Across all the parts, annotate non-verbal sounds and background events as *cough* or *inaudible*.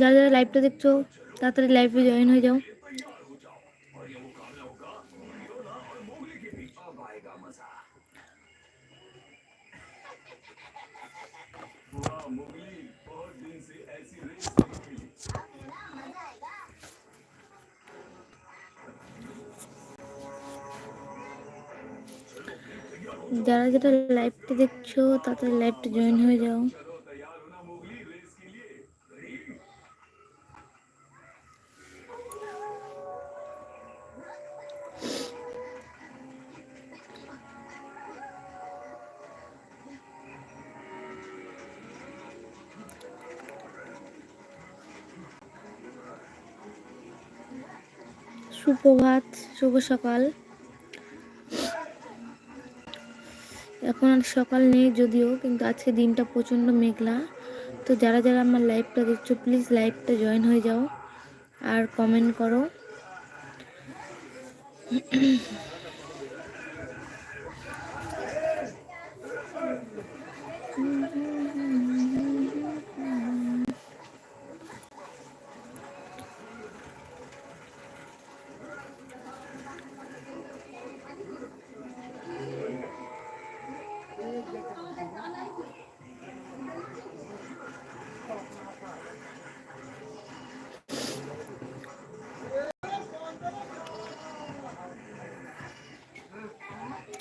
যারা যারা লাইভটা দেখছ, তাড়াতাড়ি লাইভে জয়েন হয়ে যাও। যারা যারা লাইভটা দেখছ, তাড়াতাড়ি লাইভটা জয়েন হয়ে যাও। সুপ্রভাত, শুভ সকাল। এখন আর সকাল নেই যদিও, কিন্তু আজকে দিনটা প্রচণ্ড মেঘলা। তো যারা যারা আমার লাইভটা দেখছ, প্লিজ লাইভটা জয়েন হয়ে যাও আর কমেন্ট করো।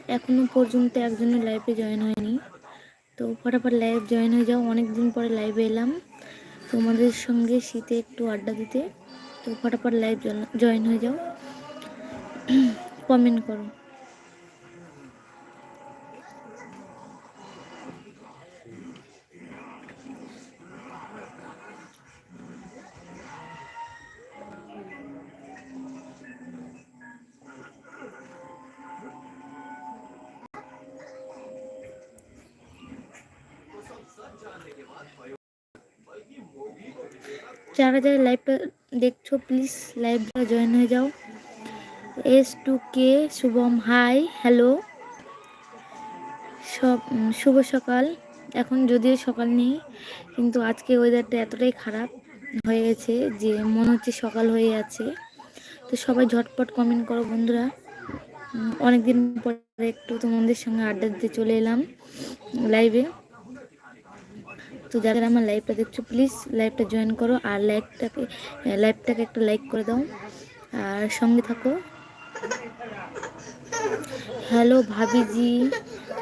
এখনও পর্যন্ত একজনের লাইফে জয়েন হয়নি। তো ফটাফট লাইভ জয়েন হয়ে যাও। অনেক দিন পরে লাইভে এলাম তোমাদের সঙ্গে শীতে একটু আড্ডা দিতে। তো ফটাফট লাইভ জয়েন হয়ে যাও। *clears throat* কমেন্ট করো। যারা যারা লাইভটা দেখছ প্লিজ লাইভটা জয়েন হয়ে যাও। S two K Shubham hi hello সব শুভ সকাল। এখন যদিও সকাল নেই, কিন্তু আজকে ওয়েদারটা এতটাই খারাপ হয়ে গেছে যে মনে হচ্ছে সকাল হয়ে আছে তো সবাই ঝটপট কমেন্ট করো বন্ধুরা। অনেকদিন পরে একটু তোমাদের সঙ্গে আড্ডা দিতে চলে এলাম লাইভে তো যাদের আমার লাইভটা দেখছ প্লিজ লাইভটা জয়েন করো আর লাইভটাকে লাইভটাকে একটা লাইক করে দাও। আর সঙ্গে থাকো। Hello bhabhiji.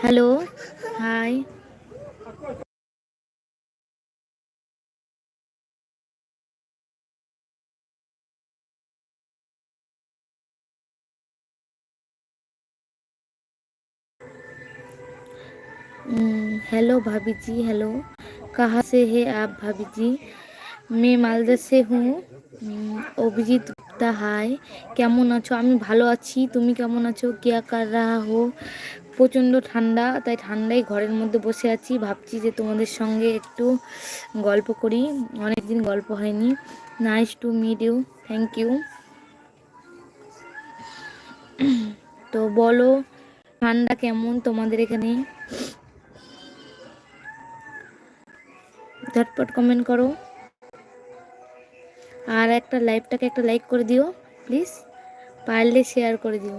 Hello hi hello bhabhiji. Hello कहाँ से है आप भाभी जी मैं मालदा से हूँ অভিজিৎ গুপ্তা হাই কেমন আছো আমি ভালো আছি তুমি কেমন আছো কেয়া কার রাহা হো প্রচণ্ড ঠান্ডা তাই ঠান্ডায় ঘরের মধ্যে বসে আছি ভাবছি যে তোমাদের সঙ্গে একটু গল্প করি অনেক দিন গল্প হয়নি nice to meet you thank you তো বলো ঠান্ডা কেমন তোমাদের এখানে ঝটপট কমেন্ট করো। আর একটা লাইভটাকে একটা লাইক করে দিও প্লিজ পারলে শেয়ার করে দিও।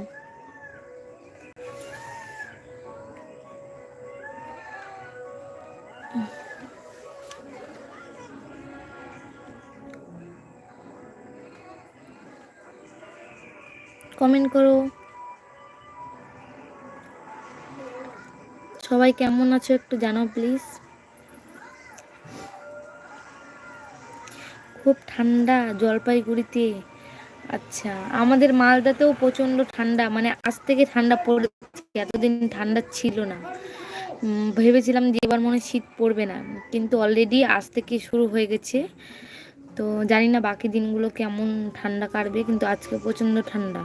কমেন্ট করো। সবাই কেমন আছো একটু জানাও প্লিজ খুব ঠান্ডা জলপাইগুড়িতে। আচ্ছা আমাদের মালদাতেও প্রচণ্ড ঠান্ডা মানে আজ থেকে ঠান্ডা পড়েছে এতদিন ঠান্ডা ছিল না। ভেবেছিলাম যে এবার মনে শীত পড়বে না, কিন্তু অলরেডি আজ থেকে শুরু হয়ে গেছে। তো জানি না বাকি দিনগুলো কেমন ঠান্ডা কাটবে, কিন্তু আজকে প্রচণ্ড ঠান্ডা।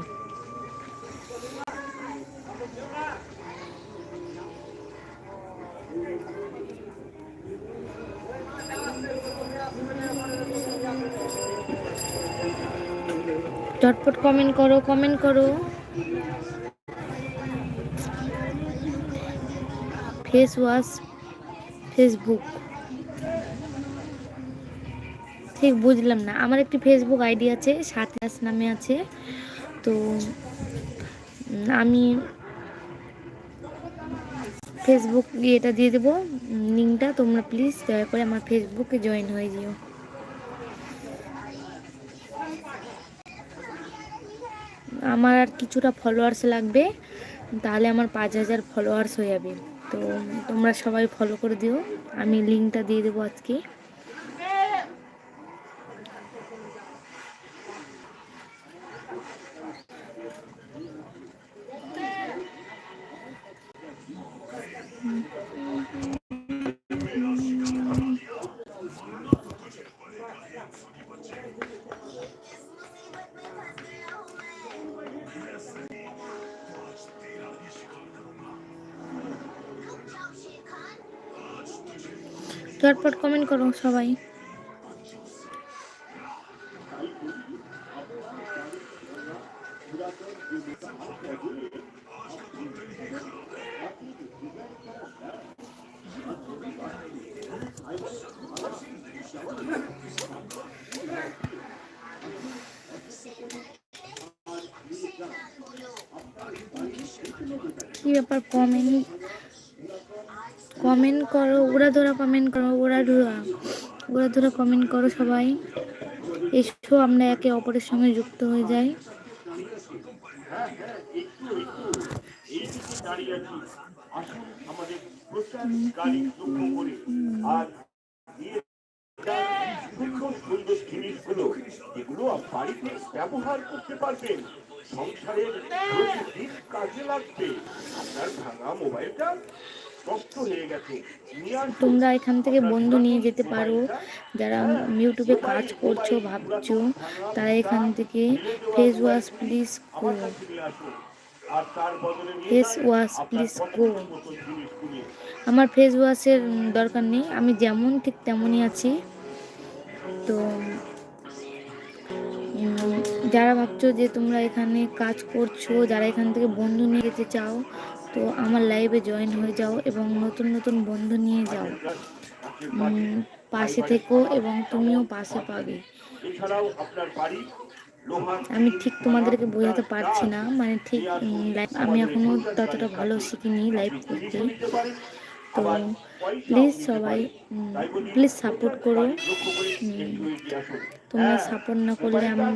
চটপট কমেন্ট করো কমেন্ট করো। ফেস ওয়াশ ফেসবুক ঠিক বুঝলাম না, আমার একটি ফেসবুক আইডি আছে সাতাশ নামে আছে। তো আমি ফেসবুক এটা দিয়ে দেবো লিঙ্কটা, তোমরা প্লিজ দয়া করে আমার ফেসবুকে জয়েন হয়ে যেও। আমার আর কিছুটা ফলোয়ার্স লাগবে, তাহলে আমার পাঁচ হাজার ফলোয়ার্স হয়ে যাবে। তো তোমরা সবাই ফলো করে দিও, আমি লিঙ্কটা দিয়ে দেবো আজকে। ঝটপট কমেন্ট করো সবাই কি ব্যাপার কমেন্ট কমেন্ট করো, ওরা ধরা কমেন্ট করো, ওরা ধরা ওরা ধরা কমেন্ট করো সবাই। এসো, আমরা একে অপরের সঙ্গে যুক্ত হয়ে যাই। ব্যবহার করতে পারবেন সংসারের কাজে লাগবে আপনার ভাঙা মোবাইলটা হয়ে তোমরা এখান থেকে বন্ধু নিয়ে যেতে পারো। যারা ইউটিউবে কাজ করছ ভাবছ তারা এখান থেকে ফেস ওয়াশ প্লিজ নিয়ে ফেস ওয়াশ প্লিজ জিনিসগুলি আমার ফেস ওয়াশের দরকার নেই আমি যেমন ঠিক তেমনই আছি। তো যারা ভাবছ যে তোমরা এখানে কাজ করছ যারা এখান থেকে বন্ধু নিয়ে যেতে চাও তো আমার লাইভে জয়েন হয়ে যাও এবং নতুন নতুন বন্ধু নিয়ে যাও। পাশে থেকো এবং তুমিও পাশে পাবে। আমি ঠিক তোমাদেরকে বোঝাতে পারছি না মানে ঠিক আমি এখনও ততটা ভালো শিখিনি লাইভ করতে। তো প্লিজ সবাই প্লিজ সাপোর্ট করো। তোমরা সাপোর্ট না করলে আমি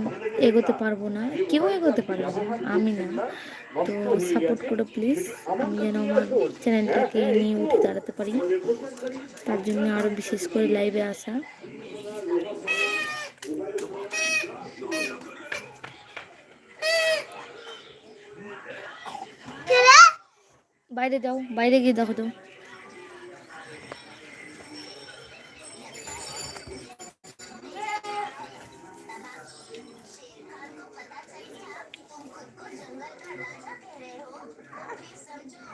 এগোতে পারব না। কেউ এগোতে পারবে না আমি না। তো সাপোর্ট করো প্লিজ আমি যেন আমার চ্যানেলটাকে নিয়ে উঠে দাঁড়াতে পারি। তার জন্য আরও বিশেষ করে লাইভে আসা। বাইরে যাও বাইরে গিয়ে দেখো তো। *laughs* समझो